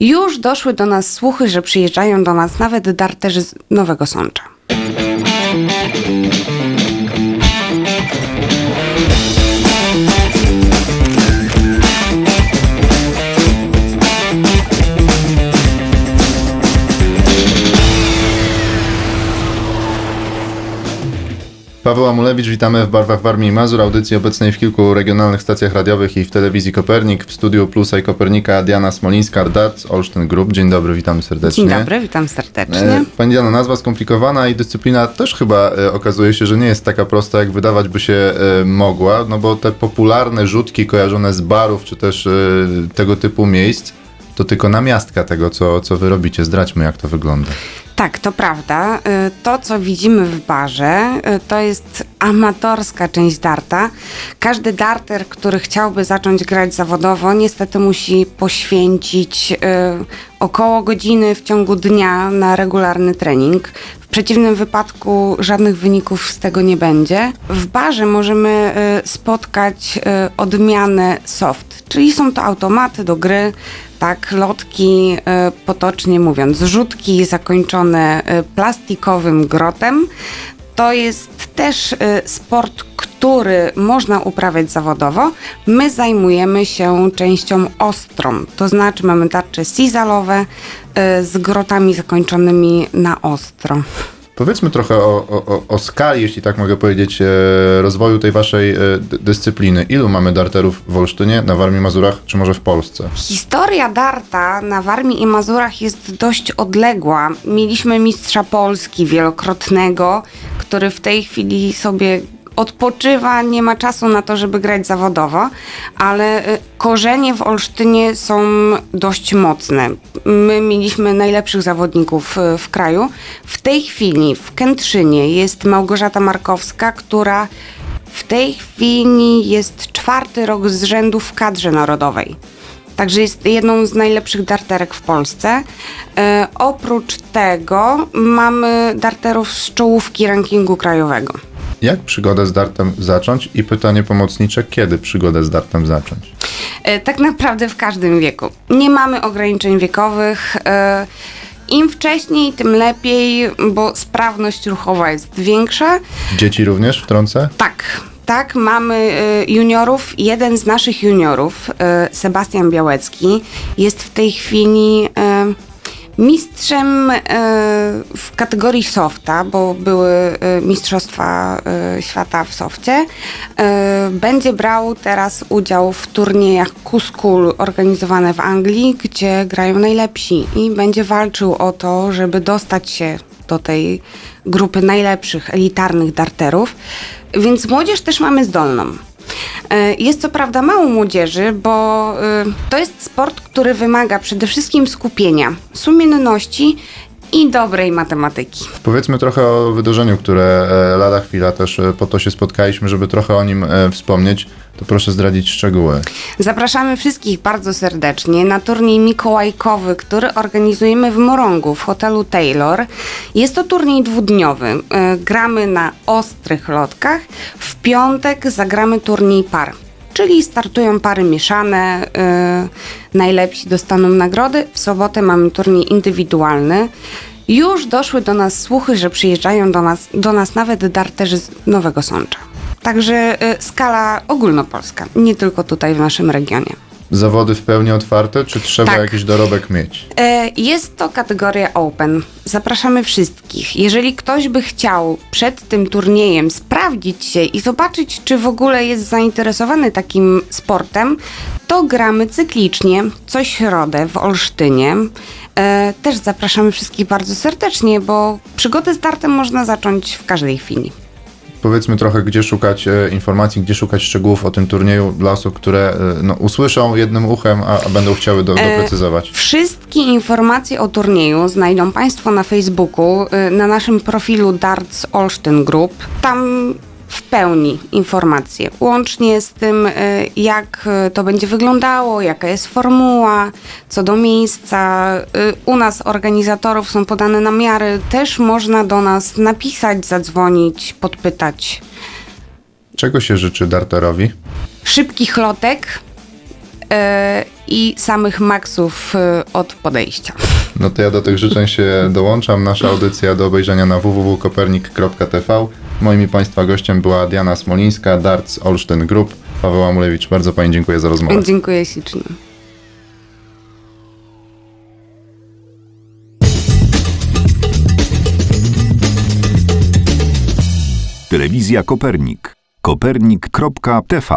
Już doszły do nas słuchy, że przyjeżdżają do nas nawet darterzy z Nowego Sącza. Paweł Amulewicz, witamy w Barwach Warmii i Mazur, audycji obecnej w kilku regionalnych stacjach radiowych i w telewizji Kopernik. W studiu Plusa i Kopernika Diana Smolińska, Darts Olsztyn Group. Dzień dobry, witamy serdecznie. Dzień dobry, witam serdecznie. E, Pani Diana, nazwa skomplikowana i dyscyplina też chyba e, okazuje się, że nie jest taka prosta, jak wydawać by się e, mogła, no bo te popularne rzutki kojarzone z barów, czy też tego typu miejsc, to tylko namiastka tego, co, co wy robicie. Zdradźmy, jak to wygląda. Tak, to prawda. Y, To, co widzimy w barze, y, to jest amatorska część darta. Każdy darter, który chciałby zacząć grać zawodowo, niestety musi poświęcić y, około godziny w ciągu dnia na regularny trening. W przeciwnym wypadku żadnych wyników z tego nie będzie. W barze możemy spotkać odmianę soft, czyli są to automaty do gry, tak, lotki, y, potocznie mówiąc, rzutki zakończone y, plastikowym grotem. To jest też y, sport, który można uprawiać zawodowo. My zajmujemy się częścią ostrą, to znaczy mamy tarcze sizalowe z grotami zakończonymi na ostro. Powiedzmy trochę o, o, o skali, jeśli tak mogę powiedzieć, e, rozwoju tej waszej e, dy- dyscypliny. Ilu mamy darterów w Olsztynie, na Warmii, Mazurach, czy może w Polsce? Historia darta na Warmii i Mazurach jest dość odległa. Mieliśmy mistrza Polski wielokrotnego, który w tej chwili sobie odpoczywa, nie ma czasu na to, żeby grać zawodowo, ale y, korzenie w Olsztynie są dość mocne. My mieliśmy najlepszych zawodników y, w kraju. W tej chwili w Kętrzynie jest Małgorzata Markowska, która w tej chwili jest czwarty rok z rzędu w kadrze narodowej. Także jest jedną z najlepszych darterek w Polsce. E, oprócz tego mamy darterów z czołówki rankingu krajowego. Jak przygodę z dartem zacząć? I pytanie pomocnicze, kiedy przygodę z dartem zacząć? E, tak naprawdę w każdym wieku. Nie mamy ograniczeń wiekowych. E, Im wcześniej, tym lepiej, bo sprawność ruchowa jest większa. Dzieci również wtrącę? Tak, tak, mamy y, juniorów. Jeden z naszych juniorów, Sebastian Białecki, jest w tej chwili mistrzem y, w kategorii softa, bo były y, Mistrzostwa y, Świata w sofcie. Y, Będzie brał teraz udział w turniejach Kuskul organizowane w Anglii, gdzie grają najlepsi i będzie walczył o to, żeby dostać się do tej grupy najlepszych, elitarnych darterów. Więc młodzież też mamy zdolną. E, Jest co prawda mało młodzieży, bo y, to jest sport, który wymaga przede wszystkim skupienia, sumienności i dobrej matematyki. Powiedzmy trochę o wydarzeniu, które e, lada chwila też e, po to się spotkaliśmy, żeby trochę o nim e, wspomnieć. To proszę zdradzić szczegóły. Zapraszamy wszystkich bardzo serdecznie na turniej mikołajkowy, który organizujemy w Morągu w hotelu Taylor. Jest to turniej dwudniowy. Gramy na ostrych lotkach. W piątek zagramy turniej par. Czyli startują pary mieszane, e, najlepsi dostaną nagrody. W sobotę mamy turniej indywidualny. Już doszły do nas słuchy, że przyjeżdżają do nas, do nas nawet darterzy z Nowego Sącza. Także y, skala ogólnopolska, nie tylko tutaj w naszym regionie. Zawody w pełni otwarte, czy trzeba Tak. jakiś dorobek mieć? E, Jest to kategoria Open. Zapraszamy wszystkich. Jeżeli ktoś by chciał przed tym turniejem sprawdzić się i zobaczyć, czy w ogóle jest zainteresowany takim sportem, to gramy cyklicznie co środę w Olsztynie. E, Też zapraszamy wszystkich bardzo serdecznie, bo przygodę z dartem można zacząć w każdej chwili. Powiedzmy trochę, gdzie szukać e, informacji, gdzie szukać szczegółów o tym turnieju dla osób, które e, no, usłyszą jednym uchem, a, a będą chciały do, doprecyzować. Wszystkie informacje o turnieju znajdą Państwo na Facebooku, na naszym profilu Darts Olsztyn Group. Tam w pełni informacje, łącznie z tym, y, jak y, to będzie wyglądało, jaka jest formuła, co do miejsca. Y, U nas organizatorów są podane namiary, też można do nas napisać, zadzwonić, podpytać. Czego się życzy darterowi? Szybkich lotek, e, i samych maksów e, od podejścia. No to ja do tych życzeń się dołączam. Nasza audycja do obejrzenia na www.kopernik.tv. Moim i Państwa gościem była Diana Smolińska, Darts Olsztyn Group. Paweł Amulewicz, bardzo Pani dziękuję za rozmowę. Dziękuję ślicznie. Telewizja Kopernik. Kopernik.tv